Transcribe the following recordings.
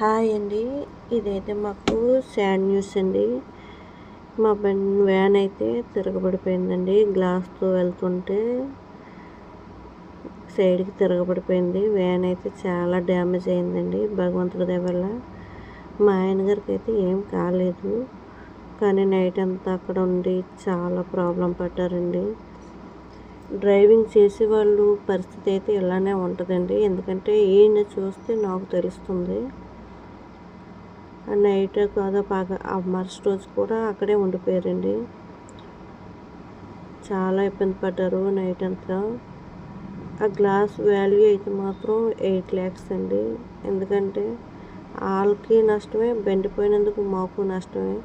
Hi అండి. ఇదైతే మాకు శాడ్ న్యూస్ అండి. మా బెన్ వ్యాన్ అయితే తిరగబడిపోయిందండి. గ్లాస్తో వెళ్తుంటే సైడ్కి తిరగబడిపోయింది. వ్యాన్ అయితే చాలా డ్యామేజ్ అయిందండి భగవంతుడి దయ వల్ల. మా ఆయన గారికి అయితే ఏం కాలేదు. కానీ నైట్ అంతా అక్కడ ఉండి చాలా ప్రాబ్లం పడ్డారండి. డ్రైవింగ్ చేసే వాళ్ళు పరిస్థితి అయితే ఇలానే ఉంటుందండి. ఎందుకంటే ఈయన చూస్తే నాకు తెలుస్తుంది. నైట్ కాదా బాగా ఆ మరుసటి రోజు కూడా అక్కడే ఉండిపోయారండి. చాలా ఇబ్బంది పడ్డారు నైట్ అంతా. ఆ గ్లాస్ వాల్యూ అయితే మాత్రం ఎయిట్ ల్యాక్స్ అండి. ఎందుకంటే వాళ్ళకి నష్టమే బెండిపోయినందుకు మాకు నష్టమే.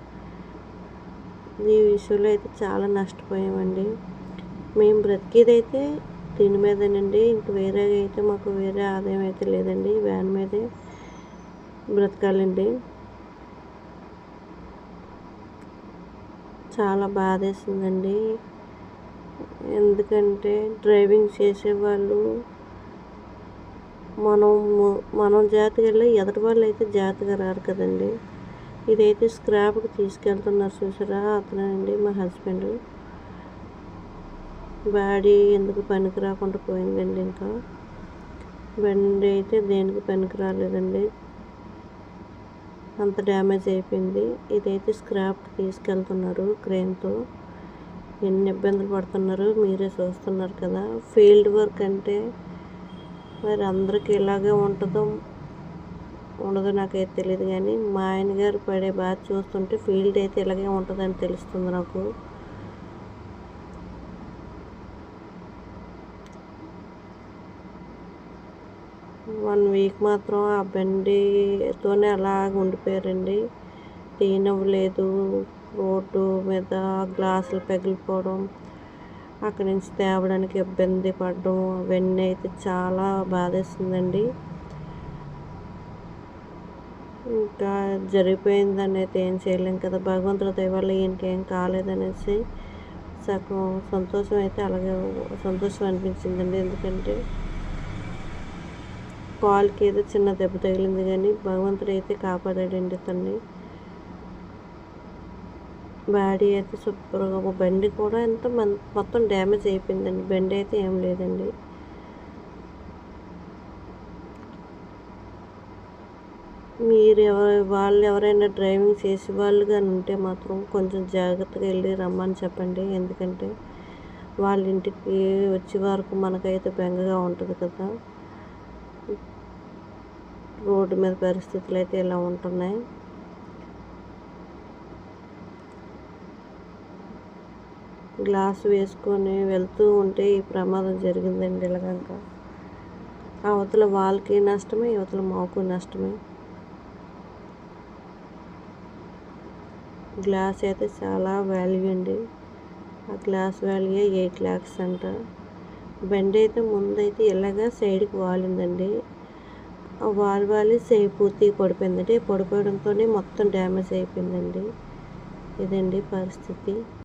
ఈ విషయంలో అయితే చాలా నష్టపోయామండి. మేము బ్రతికేదైతే దీని మీదేనండి ఇంక వేరే అయితే మాకు వేరే ఆదాయం అయితే లేదండి. వ్యాన్ మీదే బ్రతకాలండి. చాలా బాధేసిందండి. ఎందుకంటే డ్రైవింగ్ చేసేవాళ్ళు మనం మనం జాతికి వెళ్ళి ఎదటి వాళ్ళు అయితే జాతిగా రారు కదండి. ఇదైతే స్క్రాప్కి తీసుకెళ్తున్నారు చూసారా? అతనండి మా హస్బెండ్. బాడీ ఎందుకు పనికి రాకుండా పోయిందండి ఇంకా. బండి అయితే దేనికి పనికి రాలేదండి అంత డ్యామేజ్ అయిపోయింది. ఇదైతే స్క్రాప్ తీసుకెళ్తున్నారు క్రెయిన్తో ఎన్ని ఇబ్బందులు పడుతున్నారు మీరే చూస్తున్నారు కదా. ఫీల్డ్ వర్క్ అంటే మరి అందరికీ ఇలాగే ఉంటుందో ఉండదో నాకైతే తెలియదు కానీ మా ఆయన గారు పడే బాధ చూస్తుంటే ఫీల్డ్ అయితే ఇలాగే ఉంటుందని తెలుస్తుంది నాకు. వన్ వీక్ మాత్రం ఆ బండితోనే అలాగ ఉండిపోయారండి. తీయనివ్వలేదు రోడ్డు మీద గ్లాసులు పగిలిపోవడం అక్కడి నుంచి తేవడానికి ఇబ్బంది పడడం అవన్నీ అయితే చాలా బాధేస్తుందండి. ఇంకా జరిగిపోయిందని అయితే ఏం చేయలేం కదా భగవంతుడి దయవల్ల ఇంకేం కాలేదనేసి సగం సంతోషం అయితే అలాగే సంతోషం అనిపించిందండి. ఎందుకంటే కాలుకి ఏదో చిన్న దెబ్బ తగిలింది కానీ భగవంతుడు అయితే కాపాడాడండి తన్ని. బాడీ అయితే సూపర్గా బండి కూడా ఎంత మొత్తం డ్యామేజ్ అయిపోయిందండి. బండి అయితే ఏం లేదండి. మీరు ఎవరు వాళ్ళు ఎవరైనా డ్రైవింగ్ చేసే వాళ్ళు కానీ ఉంటే మాత్రం కొంచెం జాగ్రత్తగా వెళ్ళి రమ్మని చెప్పండి. ఎందుకంటే వాళ్ళ ఇంటికి వచ్చే వరకు మనకైతే బెంగగా ఉంటుంది కదా. రోడ్డు మీద పరిస్థితులు అయితే ఇలా ఉంటున్నాయి. గ్లాస్ వేసుకొని వెళ్తూ ఉంటే ఈ ప్రమాదం జరిగిందండి ఇలాగంక. అవతల వాళ్ళకి నష్టమే అవతల మాకు నష్టమే. గ్లాస్ అయితే చాలా వాల్యూ అండి. ఆ గ్లాస్ వాల్యూ ఎయిట్ ల్యాక్స్ అంట. బండి అయితే ముందైతే ఇలాగా సైడ్కి వాలిందండి. వాల్ వాలి సేవ్ పూర్తిగా పడిపోయిందండి పడిపోవడంతోనే మొత్తం డ్యామేజ్ అయిపోయిందండి. ఇదండి పరిస్థితి.